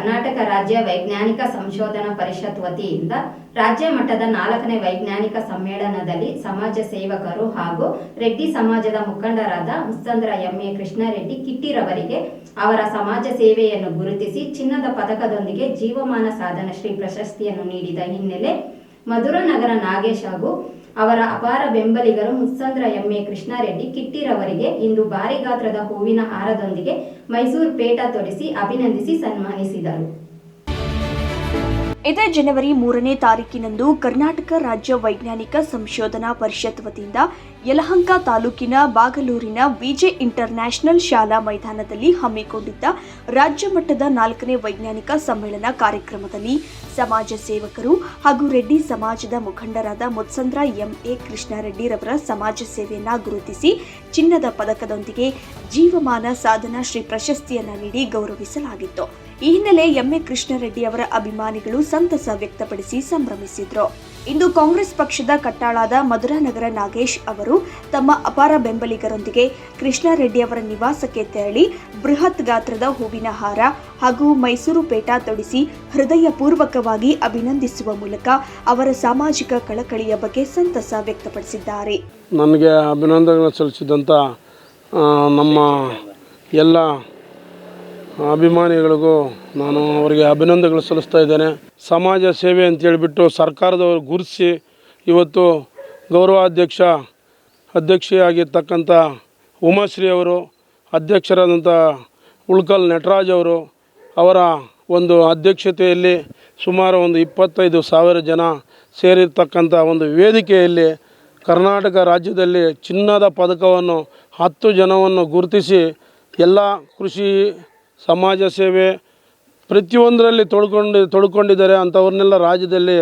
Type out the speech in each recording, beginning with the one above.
ಕರ್ನಾಟಕ ರಾಜ್ಯ ವೈಜ್ಞಾನಿಕ ಸಂಶೋಧನಾ ಪರಿಷತ್ ವತಿಯಿಂದ ರಾಜ್ಯ ಮಟ್ಟದ ನಾಲ್ಕನೇ ವೈಜ್ಞಾನಿಕ ಸಮ್ಮೇಳನದಲ್ಲಿ ಸಮಾಜ ಸೇವಕರು ಹಾಗೂ ರೆಡ್ಡಿ ಸಮಾಜದ ಮುಖಂಡರಾದ ಮುಸ್ತಂದ್ರ ಎಂಎ ಕೃಷ್ಣಾರೆಡ್ಡಿ ಕಿಟ್ಟಿರವರಿಗೆ ಅವರ ಸಮಾಜ ಸೇವೆಯನ್ನು ಗುರುತಿಸಿ ಚಿನ್ನದ ಪದಕದೊಂದಿಗೆ ಜೀವಮಾನ ಸಾಧನ ಶ್ರೀ ಪ್ರಶಸ್ತಿಯನ್ನು ನೀಡಿದ ಹಿನ್ನೆಲೆ ಮಧುರ ನಗರ ನಾಗೇಶ್ ಹಾಗೂ ಅವರ ಅಪಾರ ಬೆಂಬಲಿಗರು ಮುಸ್ಸಂದ್ರ ಎಂಎ ಕೃಷ್ಣಾರೆಡ್ಡಿ ಕಿಟ್ಟಿರವರಿಗೆ ಇಂದು ಭಾರಿ ಗಾತ್ರದ ಹೂವಿನ ಹಾರದೊಂದಿಗೆ ಮೈಸೂರು ಪೇಟ ತೊಡಿಸಿ ಅಭಿನಂದಿಸಿ ಸನ್ಮಾನಿಸಿದರು. ಇದೇ ಜನವರಿ ಮೂರನೇ ತಾರೀಕಿನಂದು ಕರ್ನಾಟಕ ರಾಜ್ಯ ವೈಜ್ಞಾನಿಕ ಸಂಶೋಧನಾ ಪರಿಷತ್ ವತಿಯಿಂದ ಯಲಹಂಕ ತಾಲೂಕಿನ ಬಾಗಲೂರಿನ ವಿಜೆ ಇಂಟರ್ ನ್ಯಾಷನಲ್ ಶಾಲಾ ಮೈದಾನದಲ್ಲಿ ಹಮ್ಮಿಕೊಂಡಿದ್ದ ರಾಜ್ಯ ಮಟ್ಟದ ನಾಲ್ಕನೇ ವೈಜ್ಞಾನಿಕ ಸಮ್ಮೇಳನ ಕಾರ್ಯಕ್ರಮದಲ್ಲಿ ಸಮಾಜ ಸೇವಕರು ಹಾಗೂ ರೆಡ್ಡಿ ಸಮಾಜದ ಮುಖಂಡರಾದ ಮುತ್ಸಂದ್ರ ಎಂಎ ಕೃಷ್ಣಾರೆಡ್ಡಿರವರ ಸಮಾಜ ಸೇವೆಯನ್ನು ಗುರುತಿಸಿ ಚಿನ್ನದ ಪದಕದೊಂದಿಗೆ ಜೀವಮಾನ ಸಾಧನಾ ಶ್ರೀ ಪ್ರಶಸ್ತಿಯನ್ನು ನೀಡಿ ಗೌರವಿಸಲಾಗಿತ್ತು. ಈ ಹಿನ್ನೆಲೆ ಎಂಎ ಕೃಷ್ಣರೆಡ್ಡಿ ಅವರ ಅಭಿಮಾನಿಗಳು ಸಂತಸ ವ್ಯಕ್ತಪಡಿಸಿ ಸಂಭ್ರಮಿಸಿದ್ರು. ಇಂದು ಕಾಂಗ್ರೆಸ್ ಪಕ್ಷದ ಕಟ್ಟಾಳಾದ ಮಧುರಾನಗರ ನಾಗೇಶ್ ಅವರು ತಮ್ಮ ಅಪಾರ ಬೆಂಬಲಿಗರೊಂದಿಗೆ ಕೃಷ್ಣಾರೆಡ್ಡಿ ಅವರ ನಿವಾಸಕ್ಕೆ ತೆರಳಿ ಬೃಹತ್ ಗಾತ್ರದ ಹೂವಿನ ಹಾರ ಹಾಗೂ ಮೈಸೂರು ಪೇಟ ತೊಡಿಸಿ ಹೃದಯಪೂರ್ವಕವಾಗಿ ಅಭಿನಂದಿಸುವ ಮೂಲಕ ಅವರ ಸಾಮಾಜಿಕ ಕಳಕಳಿಯ ಬಗ್ಗೆ ಸಂತಸ ವ್ಯಕ್ತಪಡಿಸಿದ್ದಾರೆ. ನನಗೆ ಅಭಿನಂದನೆ ಸಲ್ಲಿಸಿದಂಥ ನಮ್ಮ ಎಲ್ಲ ಅಭಿಮಾನಿಗಳಿಗೂ ನಾನು ಅವರಿಗೆ ಅಭಿನಂದನೆಗಳು ಸಲ್ಲಿಸ್ತಾ ಇದ್ದೇನೆ. ಸಮಾಜ ಸೇವೆ ಅಂತ ಹೇಳಿಬಿಟ್ಟು ಸರ್ಕಾರದವರು ಗುರುತಿಸಿ ಇವತ್ತು ಗೌರವಾಧ್ಯಕ್ಷ, ಅಧ್ಯಕ್ಷೆಯಾಗಿರ್ತಕ್ಕಂಥ ಉಮಾಶ್ರೀ ಅವರು, ಅಧ್ಯಕ್ಷರಾದಂಥ ಉಳ್ಕಲ್ ನಟರಾಜ್ ಅವರು ಅವರ ಒಂದು ಅಧ್ಯಕ್ಷತೆಯಲ್ಲಿ ಸುಮಾರು ಒಂದು ಇಪ್ಪತ್ತೈದು ಸಾವಿರ ಜನ ಸೇರಿರ್ತಕ್ಕಂಥ ಒಂದು ವೇದಿಕೆಯಲ್ಲಿ ಕರ್ನಾಟಕ ರಾಜ್ಯದಲ್ಲಿ ಚಿನ್ನದ ಪದಕವನ್ನು ಹತ್ತು ಜನವನ್ನು ಗುರುತಿಸಿ ಎಲ್ಲ ಕೃಷಿ ಸಮಾಜ ಸೇವೆ ಪ್ರತಿಯೊಂದರಲ್ಲಿ ತೊಳ್ಕೊಂಡು ತೊಳ್ಕೊಂಡಿದ್ದಾರೆ ಅಂಥವ್ರನ್ನೆಲ್ಲ ರಾಜ್ಯದಲ್ಲಿ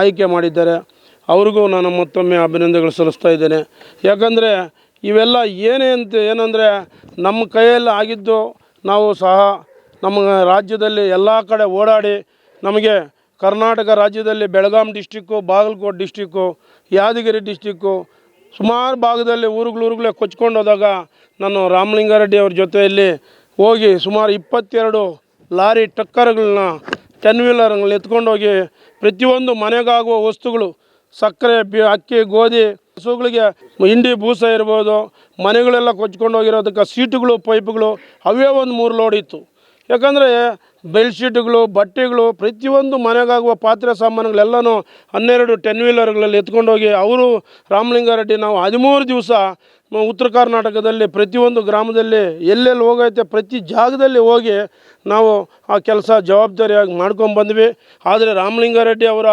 ಆಯ್ಕೆ ಮಾಡಿದ್ದಾರೆ. ಅವ್ರಿಗೂ ನಾನು ಮತ್ತೊಮ್ಮೆ ಅಭಿನಂದನೆಗಳು ಸಲ್ಲಿಸ್ತಾ ಇದ್ದೇನೆ. ಯಾಕಂದರೆ ಇವೆಲ್ಲ ಏನೇ ಅಂತ ಏನಂದರೆ ನಮ್ಮ ಕೈಯಲ್ಲಿ ಆಗಿದ್ದು ನಾವು ಸಹ ನಮ್ಮ ರಾಜ್ಯದಲ್ಲಿ ಎಲ್ಲ ಕಡೆ ಓಡಾಡಿ ನಮಗೆ ಕರ್ನಾಟಕ ರಾಜ್ಯದಲ್ಲಿ Belgaum district Bagalkot district Yadgir district ಸುಮಾರು ಭಾಗದಲ್ಲಿ ಊರುಗಳೂರುಗಳೇ ಕೊಚ್ಕೊಂಡು ಹೋದಾಗ ನಾನು ರಾಮಲಿಂಗಾರೆಡ್ಡಿ ಅವ್ರ ಜೊತೆಯಲ್ಲಿ ಹೋಗಿ ಸುಮಾರು ಇಪ್ಪತ್ತೆರಡು ಲಾರಿ ಟಕ್ಕರ್ಗಳನ್ನ ಟೆನ್ ವೀಲರ್ಗಳನ್ನ ಎತ್ಕೊಂಡೋಗಿ ಪ್ರತಿಯೊಂದು ಮನೆಗಾಗುವ ವಸ್ತುಗಳು, ಸಕ್ಕರೆ, ಬಿ, ಅಕ್ಕಿ, ಗೋಧಿ, ಹಸುಗಳಿಗೆ ಹಿಂಡಿ, ಬೂಸ ಇರ್ಬೋದು, ಮನೆಗಳೆಲ್ಲ ಕೊಚ್ಕೊಂಡು ಹೋಗಿರೋದಕ್ಕೆ ಸೀಟುಗಳು, ಪೈಪ್ಗಳು, ಅವೇ ಒಂದು ಮೂರು ಲೋಡ್ ಇತ್ತು. ಯಾಕಂದರೆ ಬೆಡ್ಶೀಟ್ಗಳು ಬಟ್ಟೆಗಳು, ಪ್ರತಿಯೊಂದು ಮನೆಗಾಗುವ ಪಾತ್ರೆ ಸಾಮಾನುಗಳೆಲ್ಲನೂ ಹನ್ನೆರಡು ಟೆನ್ ವೀಲರ್ಗಳಲ್ಲಿ ಎತ್ಕೊಂಡೋಗಿ ಅವರು ರಾಮಲಿಂಗಾರೆಡ್ಡಿ ನಾವು ಹದಿಮೂರು ದಿವಸ ಉತ್ತರ ಕರ್ನಾಟಕದಲ್ಲಿ ಪ್ರತಿಯೊಂದು ಗ್ರಾಮದಲ್ಲಿ ಎಲ್ಲೆಲ್ಲಿ ಹೋಗೈತೆ ಪ್ರತಿ ಜಾಗದಲ್ಲಿ ಹೋಗಿ ನಾವು ಆ ಕೆಲಸ ಜವಾಬ್ದಾರಿಯಾಗಿ ಮಾಡ್ಕೊಂಡು ಬಂದ್ವಿ. ಆದರೆ ರಾಮಲಿಂಗಾರೆಡ್ಡಿ ಅವರ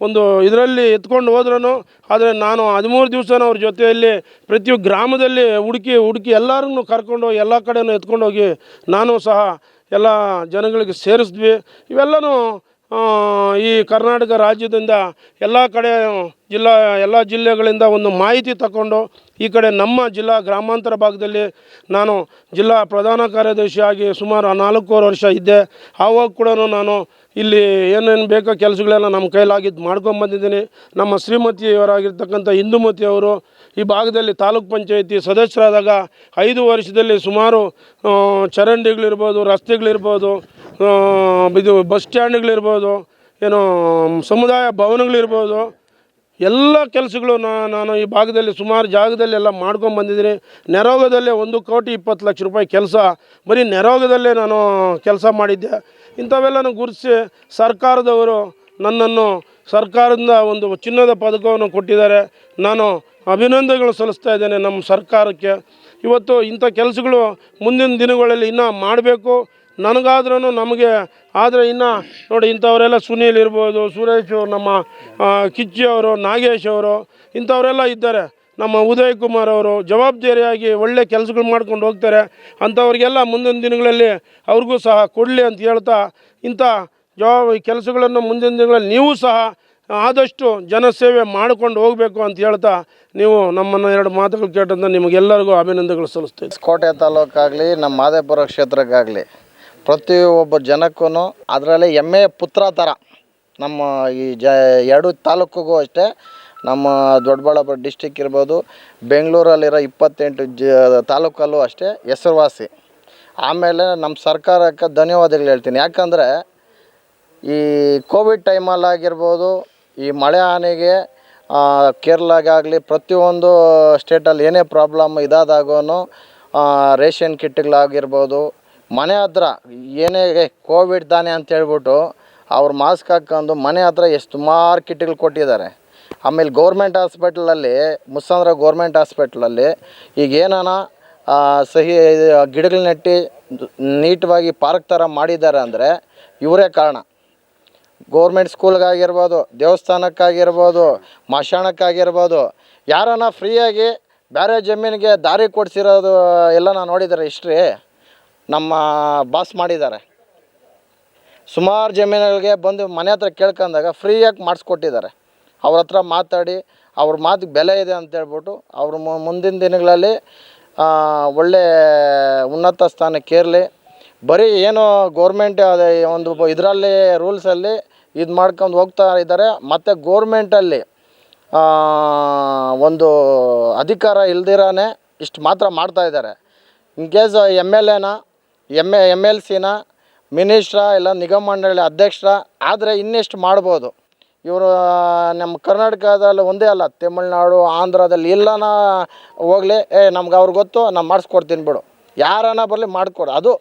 ಒಂದು ಇದರಲ್ಲಿ ಎತ್ಕೊಂಡು ಹೋದ್ರೂ ಆದರೆ ನಾನು ಹದಿಮೂರು ದಿವಸ ಅವ್ರ ಜೊತೆಯಲ್ಲಿ ಪ್ರತಿ ಗ್ರಾಮದಲ್ಲಿ ಹುಡುಕಿ ಹುಡುಕಿ ಎಲ್ಲರನ್ನು ಕರ್ಕೊಂಡು ಎಲ್ಲ ಕಡೆನೂ ಎತ್ಕೊಂಡೋಗಿ ನಾನು ಸಹ ಎಲ್ಲ ಜನಗಳಿಗೆ ಸೇರಿಸಿದ್ವಿ. ಇವೆಲ್ಲನೂ ಆ, ಈ ಕರ್ನಾಟಕ ರಾಜ್ಯದಿಂದ ಎಲ್ಲ ಕಡೆ, ಜಿಲ್ಲಾ, ಎಲ್ಲ ಜಿಲ್ಲೆಗಳಿಂದ ಒಂದು ಮಾಹಿತಿ ತಗೊಂಡು ಈ ಕಡೆ ನಮ್ಮ ಜಿಲ್ಲಾ ಗ್ರಾಮಾಂತರ ಭಾಗದಲ್ಲಿ ನಾನು ಜಿಲ್ಲಾ ಪ್ರಧಾನ ಕಾರ್ಯದರ್ಶಿಯಾಗಿ ಸುಮಾರು ನಾಲ್ಕೂವರೆ ವರ್ಷ ಇದ್ದೆ. ಆವಾಗ ಕೂಡ ನಾನು ಇಲ್ಲಿ ಏನೇನು ಬೇಕೋ ಕೆಲಸಗಳೆಲ್ಲ ನಮ್ಮ ಕೈಲಾಗಿದ್ದು ಮಾಡ್ಕೊಂಬಂದಿದ್ದೀನಿ ನಮ್ಮ ಶ್ರೀಮತಿಯವರಾಗಿರ್ತಕ್ಕಂಥ ಹಿಂದೂಮತಿಯವರು ಈ ಭಾಗದಲ್ಲಿ ತಾಲೂಕ್ ಪಂಚಾಯಿತಿ ಸದಸ್ಯರಾದಾಗ ಐದು ವರ್ಷದಲ್ಲಿ ಸುಮಾರು ಚರಂಡಿಗಳಿರ್ಬೋದು, ರಸ್ತೆಗಳಿರ್ಬೋದು ಇದು ಬಸ್ ಸ್ಟ್ಯಾಂಡ್ಗಳಿರ್ಬೋದು, ಏನು ಸಮುದಾಯ ಭವನಗಳಿರ್ಬೋದು, ಎಲ್ಲ ಕೆಲಸಗಳು ನಾನು ಈ ಭಾಗದಲ್ಲಿ ಸುಮಾರು ಜಾಗದಲ್ಲಿ ಎಲ್ಲ ಮಾಡ್ಕೊಂಡು ಬಂದಿದ್ದೀನಿ. ನೆರೋಗದಲ್ಲೇ ಒಂದು ಕೋಟಿ ಇಪ್ಪತ್ತು ಲಕ್ಷ ರೂಪಾಯಿ ಕೆಲಸ, ಬರೀ ನೆರೋಗದಲ್ಲೇ ನಾನು ಕೆಲಸ ಮಾಡಿದ್ದೆ. ಇಂಥವೆಲ್ಲನೂ ಗುರುತಿಸಿ, ಸರ್ಕಾರದವರು ನನ್ನನ್ನು ಸರ್ಕಾರದಿಂದ ಒಂದು ಚಿನ್ನದ ಪದಕವನ್ನು ಕೊಟ್ಟಿದ್ದಾರೆ. ನಾನು ಅಭಿನಂದನೆಗಳು ಸಲ್ಲಿಸ್ತಾ ಇದ್ದೇನೆ ನಮ್ಮ ಸರ್ಕಾರಕ್ಕೆ. ಇವತ್ತು ಇಂಥ ಕೆಲಸಗಳು ಮುಂದಿನ ದಿನಗಳಲ್ಲಿ ಇನ್ನೂ ಮಾಡಬೇಕು. ನನಗಾದ್ರೂ ನಮಗೆ, ಆದರೆ ಇನ್ನು ನೋಡಿ ಇಂಥವರೆಲ್ಲ ಸುನೀಲ್ ಇರ್ಬೋದು, ಸುರೇಶ್ ನಮ್ಮ ಕಿಚ್ಚಿ ಅವರು, ನಾಗೇಶ್ ಅವರು, ಇಂಥವರೆಲ್ಲ ಇದ್ದಾರೆ. ನಮ್ಮ ಉದಯ್ ಕುಮಾರ್ ಅವರು ಜವಾಬ್ದಾರಿಯಾಗಿ ಒಳ್ಳೆ ಕೆಲಸಗಳು ಮಾಡ್ಕೊಂಡು ಹೋಗ್ತಾರೆ. ಅಂಥವ್ರಿಗೆಲ್ಲ ಮುಂದಿನ ದಿನಗಳಲ್ಲಿ ಅವ್ರಿಗೂ ಸಹ ಕೊಡಲಿ ಅಂತ ಹೇಳ್ತಾ ಇಂಥ ಜವಾಬ್ ಕೆಲಸಗಳನ್ನು ಮುಂದಿನ ದಿನಗಳಲ್ಲಿ ನೀವು ಸಹ ಆದಷ್ಟು ಜನಸೇವೆ ಮಾಡಿಕೊಂಡು ಹೋಗಬೇಕು ಅಂತ ಹೇಳ್ತಾ ನೀವು ನಮ್ಮನ್ನು ಎರಡು ಮಾತುಗಳು ಕೇಟಂತ ನಿಮಗೆಲ್ಲರಿಗೂ ಅಭಿನಂದನೆಗಳು ಸಲ್ಲಿಸ್ತೀವಿ ಕೋಟೆ ತಾಲೂಕಾಗಲಿ, ನಮ್ಮ ಮಾದೇಪುರ ಕ್ಷೇತ್ರಕ್ಕಾಗಲಿ ಪ್ರತಿಯೊಬ್ಬ ಜನಕ್ಕೂ ಅದರಲ್ಲಿ ಹೆಮ್ಮೆಯ ಪುತ್ರ ಥರ. ನಮ್ಮ ಈ ಜ ಎರಡು ತಾಲೂಕಿಗೂ ಅಷ್ಟೇ ನಮ್ಮ ದೊಡ್ಡಬಳ್ಳಾಪುರ ಡಿಸ್ಟಿಕ್ ಇರ್ಬೋದು, ಬೆಂಗಳೂರಲ್ಲಿರೋ ಇಪ್ಪತ್ತೆಂಟು ಜ ತಾಲೂಕಲ್ಲೂ ಅಷ್ಟೇ ಹೆಸರುವಾಸಿ. ಆಮೇಲೆ ನಮ್ಮ ಸರ್ಕಾರಕ್ಕೆ ಧನ್ಯವಾದಗಳು ಹೇಳ್ತೀನಿ. ಯಾಕಂದರೆ ಈ ಕೋವಿಡ್ ಟೈಮಲ್ಲಾಗಿರ್ಬೋದು ಈ ಮಳೆ ಹಾನಿಗೆ ಕೇರಳಗಾಗಲಿ ಪ್ರತಿಯೊಂದು ಸ್ಟೇಟಲ್ಲಿ ಏನೇ ಪ್ರಾಬ್ಲಮ್ ಇದಾದಾಗೂ ರೇಷನ್ ಕಿಟ್ಗಳಾಗಿರ್ಬೋದು ಮನೆ ಹತ್ರ, ಏನೇ ಕೋವಿಡ್ ತಾನೆ ಅಂತ ಹೇಳ್ಬಿಟ್ಟು ಅವ್ರು ಮಾಸ್ಕ್ ಹಾಕ್ಕೊಂಡು ಮನೆ ಹತ್ರ ಎಷ್ಟು ಸುಮಾರು ಕಿಟ್ಗಳು ಕೊಟ್ಟಿದ್ದಾರೆ. ಆಮೇಲೆ ಗೌರ್ಮೆಂಟ್ ಹಾಸ್ಪಿಟ್ಲಲ್ಲಿ, ಮುಸ್ಸಂದ್ರ ಗೌರ್ಮೆಂಟ್ ಹಾಸ್ಪಿಟ್ಲಲ್ಲಿ ಈಗ ಏನಾನ ಸಹಿ ಗಿಡಗಳು ನೆಟ್ಟು ನೀಟ್ವಾಗಿ ಪಾರ್ಕ್ ಥರ ಮಾಡಿದ್ದಾರೆ ಅಂದರೆ ಇವರೇ ಕಾರಣ. ಗೌರ್ಮೆಂಟ್ ಸ್ಕೂಲ್ಗಾಗಿರ್ಬೋದು, ದೇವಸ್ಥಾನಕ್ಕಾಗಿರ್ಬೋದು, ಮಶಾಣಕ್ಕಾಗಿರ್ಬೋದು ಯಾರನ್ನ ಫ್ರೀಯಾಗಿ ಬೇರೆ ಜಮೀನಿಗೆ ದಾರಿ ಕೊಡಿಸಿರೋದು ಎಲ್ಲ ನಾನು ನೋಡಿದ್ದಾರೆ ಹಿಸ್ಟ್ರಿ ನಮ್ಮ ಬಾಸ್ ಮಾಡಿದ್ದಾರೆ. ಸುಮಾರು ಜಮೀನುಗಳಿಗೆ ಬಂದು ಮನೆ ಹತ್ರ ಕೇಳ್ಕೊಂಡಾಗ ಫ್ರೀಯಾಗಿ ಮಾಡಿಸ್ಕೊಟ್ಟಿದ್ದಾರೆ. ಅವ್ರ ಹತ್ರ ಮಾತಾಡಿ, ಅವ್ರ ಮಾತಿಗೆ ಬೆಲೆ ಇದೆ ಅಂತ ಹೇಳ್ಬಿಟ್ಟು ಅವ್ರ ಮುಂದಿನ ದಿನಗಳಲ್ಲಿ ಒಳ್ಳೆ ಉನ್ನತ ಸ್ಥಾನಕ್ಕೇರಲಿ ಬರೀ ಏನು ಗೌರ್ಮೆಂಟ್ ಒಂದು ಇದರಲ್ಲಿ ರೂಲ್ಸಲ್ಲಿ ಇದು ಮಾಡ್ಕೊಂಡು ಹೋಗ್ತಾ ಇದ್ದಾರೆ. ಮತ್ತು ಗೋರ್ಮೆಂಟಲ್ಲಿ ಒಂದು ಅಧಿಕಾರ ಇಲ್ದಿರಾನೆ ಇಷ್ಟು ಮಾತ್ರ ಮಾಡ್ತಾ ಇದ್ದಾರೆ. ಇನ್ ಕೇಸ್ ಎಂ ಎಲ್ ಎನ ಎಂ ಎ ಎಂ ಎಲ್ ಸಿನ ಮಿನಿಸ್ಟ್ರ ಇಲ್ಲ ನಿಗಮ ಮಂಡಳಿ ಅಧ್ಯಕ್ಷರ ಆದರೆ ಇನ್ನೆಷ್ಟು ಮಾಡ್ಬೋದು. ಇವರು ನಮ್ಮ ಕರ್ನಾಟಕದಲ್ಲಿ ಒಂದೇ ಅಲ್ಲ, ತಮಿಳ್ನಾಡು, ಆಂಧ್ರದಲ್ಲಿ ಇಲ್ಲನ ಹೋಗಲಿ, ಏ, ನಮ್ಗೆ ಅವ್ರಿಗೆ ಗೊತ್ತು, ನಾನು ಮಾಡಿಸ್ಕೊಡ್ತೀನಿ ಬಿಡು. ಯಾರನ್ನ ಬರಲಿ ಮಾಡಿಕೊಡು. ಅದು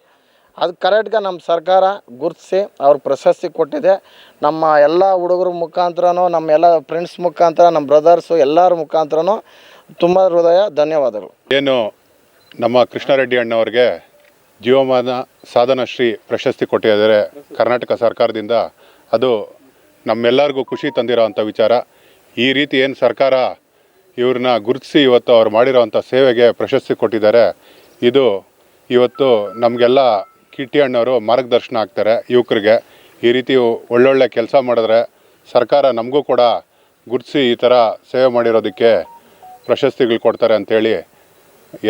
ಅದು ಕರೆಕ್ಟ್ಗೆ ನಮ್ಮ ಸರ್ಕಾರ ಗುರುತಿಸಿ, ಅವ್ರ ಪ್ರಶಸ್ತಿ ಕೊಟ್ಟಿದೆ. ನಮ್ಮ ಎಲ್ಲ ಹುಡುಗರ ಮುಖಾಂತರನೂ, ನಮ್ಮ ಎಲ್ಲ ಫ್ರೆಂಡ್ಸ್ ಮುಖಾಂತರ, ನಮ್ಮ ಬ್ರದರ್ಸು ಎಲ್ಲರ ಮುಖಾಂತರನೂ ತುಂಬ ಹೃದಯ ಧನ್ಯವಾದಗಳು. ಏನು ನಮ್ಮ ಕೃಷ್ಣಾರೆಡ್ಡಿ ಅಣ್ಣವ್ರಿಗೆ ಜೀವಮಾನ ಸಾಧನ ಶ್ರೀ ಪ್ರಶಸ್ತಿ ಕೊಟ್ಟಿದ್ದಾರೆ ಕರ್ನಾಟಕ ಸರ್ಕಾರದಿಂದ. ಅದು ನಮ್ಮೆಲ್ಲರಿಗೂ ಖುಷಿ ತಂದಿರೋ ಅಂಥ ವಿಚಾರ. ಈ ರೀತಿ ಏನು ಸರ್ಕಾರ ಇವ್ರನ್ನ ಗುರುತಿಸಿ ಇವತ್ತು ಅವ್ರು ಮಾಡಿರೋವಂಥ ಸೇವೆಗೆ ಪ್ರಶಸ್ತಿ ಕೊಟ್ಟಿದ್ದಾರೆ. ಇದು ಇವತ್ತು ನಮಗೆಲ್ಲ ಕಿಟ್ಟಿ ಅಣ್ಣವರು ಮಾರ್ಗದರ್ಶನ ಆಗ್ತಾರೆ ಯುವಕರಿಗೆ. ಈ ರೀತಿ ಒಳ್ಳೊಳ್ಳೆ ಕೆಲಸ ಮಾಡಿದ್ರೆ ಸರ್ಕಾರ ನಮಗೂ ಕೂಡ ಗುರುತಿಸಿ ಈ ಥರ ಸೇವೆ ಮಾಡಿರೋದಕ್ಕೆ ಪ್ರಶಸ್ತಿಗಳು ಕೊಡ್ತಾರೆ ಅಂಥೇಳಿ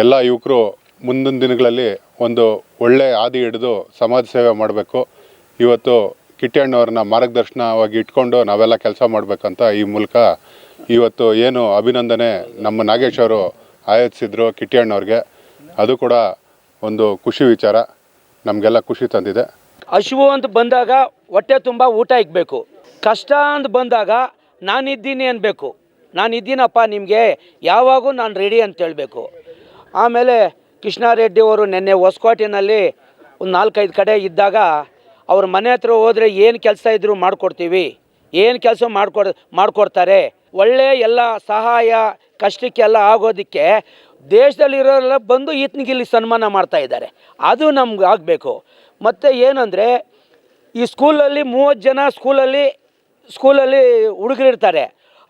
ಎಲ್ಲ ಯುವಕರು ಮುಂದಿನ ದಿನಗಳಲ್ಲಿ ಒಂದು ಒಳ್ಳೆಯ ಹಾದಿ ಹಿಡಿದು ಸಮಾಜ ಸೇವೆ ಮಾಡಬೇಕು. ಇವತ್ತು ಕಿಟ್ಟಣ್ಣವ್ರನ್ನ ಮಾರ್ಗದರ್ಶನವಾಗಿ ಇಟ್ಕೊಂಡು ನಾವೆಲ್ಲ ಕೆಲಸ ಮಾಡಬೇಕಂತ ಈ ಮೂಲಕ ಇವತ್ತು ಏನು ಅಭಿನಂದನೆ ನಮ್ಮ ನಾಗೇಶ್ ಅವರು ಆಯೋಜಿಸಿದ್ರು ಕಿಟ್ಟಿಯಣ್ಣವ್ರಿಗೆ ಅದು ಕೂಡ ಒಂದು ಖುಷಿ ವಿಚಾರ. ನಮಗೆಲ್ಲ ಖುಷಿ ತಂದಿದೆ. ಹಸಿವು ಅಂತ ಬಂದಾಗ ಹೊಟ್ಟೆ ತುಂಬ ಊಟ ಇಕ್ಬೇಕು. ಕಷ್ಟ ಅಂತ ಬಂದಾಗ ನಾನಿದ್ದೀನಿ ಅನ್ಬೇಕು. ನಾನು ಇದ್ದೀನಪ್ಪ ನಿಮಗೆ, ಯಾವಾಗೂ ನಾನು ರೆಡಿ ಅಂತ ಹೇಳಬೇಕು. ಆಮೇಲೆ ಕೃಷ್ಣಾರೆಡ್ಡಿ ಅವರು ನಿನ್ನೆ ಹೊಸಕೋಟೆನಲ್ಲಿ ಒಂದು ನಾಲ್ಕೈದು ಕಡೆ ಇದ್ದಾಗ ಅವ್ರ ಮನೆ ಹತ್ರ ಹೋದರೆ ಏನು ಕೆಲಸ ಇದ್ದರೂ ಮಾಡಿಕೊಡ್ತೀವಿ. ಏನು ಕೆಲಸ ಮಾಡಿಕೊಡ್, ಮಾಡಿಕೊಡ್ತಾರೆ. ಒಳ್ಳೆ ಎಲ್ಲ ಸಹಾಯ ಕಷ್ಟಕ್ಕೆಲ್ಲ ಆಗೋದಕ್ಕೆ ದೇಶದಲ್ಲಿರೋರೆಲ್ಲ ಬಂದು ಈತನಿಗೆ ಇಲ್ಲಿ ಸನ್ಮಾನ ಮಾಡ್ತಾ ಇದ್ದಾರೆ. ಅದು ನಮ್ಗೆ ಆಗಬೇಕು. ಮತ್ತು ಏನಂದರೆ ಈ ಸ್ಕೂಲಲ್ಲಿ ಮೂವತ್ತು ಜನ ಸ್ಕೂಲಲ್ಲಿ ಸ್ಕೂಲಲ್ಲಿ ಹುಡುಗರಿರ್ತಾರೆ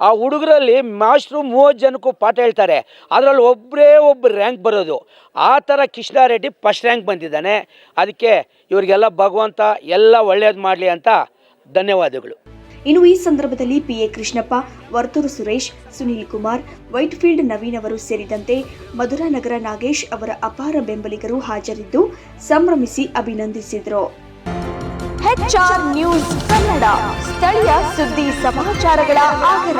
ಆ ಹುಡುಗರಲ್ಲಿ ಮಾಸ್ಟ್ರು ಮೂವತ್ತು ಜನಕ್ಕೂ ಪಾಠ ಹೇಳ್ತಾರೆ. ಅದರಲ್ಲಿ ಒಬ್ಬರೇ ಒಬ್ಬರು ರ್ಯಾಂಕ್ ಬರೋದು. ಆ ಥರ ಕೃಷ್ಣಾರೆಡ್ಡಿ ಫಸ್ಟ್ ರ್ಯಾಂಕ್ ಬಂದಿದ್ದಾನೆ. ಅದಕ್ಕೆ ಇವರಿಗೆಲ್ಲ ಭಗವಂತ ಎಲ್ಲ ಒಳ್ಳೆಯದು ಮಾಡಲಿ ಅಂತ ಧನ್ಯವಾದಗಳು. ಇನ್ನು ಈ ಸಂದರ್ಭದಲ್ಲಿ P A Krishnappa, Varthur Suresh, Sunil Kumar, Whitefield Naveen ಅವರು ಸೇರಿದಂತೆ ಮಧುರಾನಗರ ನಾಗೇಶ್ ಅವರ ಅಪಾರ ಬೆಂಬಲಿಗರು ಹಾಜರಿದ್ದು ಸಂಭ್ರಮಿಸಿ ಅಭಿನಂದಿಸಿದರು. ಎಚ್ಆರ್ ನ್ಯೂಸ್ ಕನ್ನಡ ಸ್ಥಳೀಯ ಸುದ್ದಿ ಸಮಾಚಾರಗಳ ಆಗರ.